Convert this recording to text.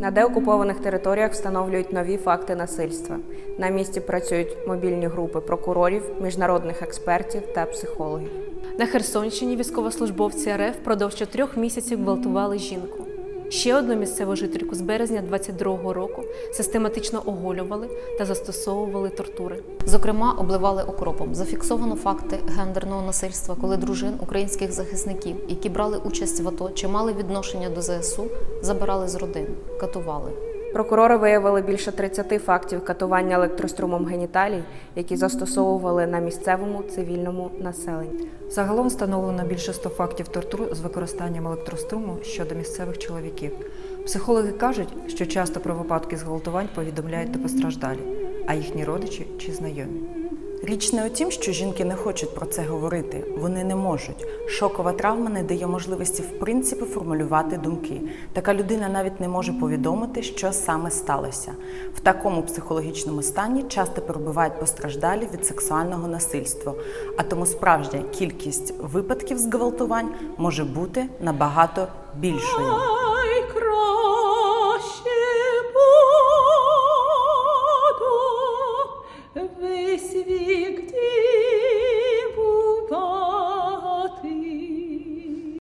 На деокупованих територіях встановлюють нові факти насильства. На місці працюють мобільні групи прокурорів, міжнародних експертів та психологів. На Херсонщині військовослужбовці РФ впродовж чотирьох місяців гвалтували жінку. Ще одну місцеву жительку з березня 22-го року систематично оголювали та застосовували тортури. Зокрема, обливали окропом. Зафіксовано факти гендерного насильства, коли дружин українських захисників, які брали участь в АТО чи мали відношення до ЗСУ, забирали з родин, катували. Прокурори виявили більше 30 фактів катування електрострумом геніталій, які застосовували на місцевому цивільному населенні. Загалом встановлено більше 100 фактів тортур з використанням електроструму щодо місцевих чоловіків. Психологи кажуть, що часто про випадки зґвалтувань повідомляють та постраждалі, а їхні родичі чи знайомі. Річ не у тім, що жінки не хочуть про це говорити, вони не можуть. Шокова травма не дає можливості в принципі формулювати думки. Така людина навіть не може повідомити, що саме сталося. В такому психологічному стані часто перебувають постраждалі від сексуального насильства, а тому справжня кількість випадків зґвалтувань може бути набагато більшою. свигди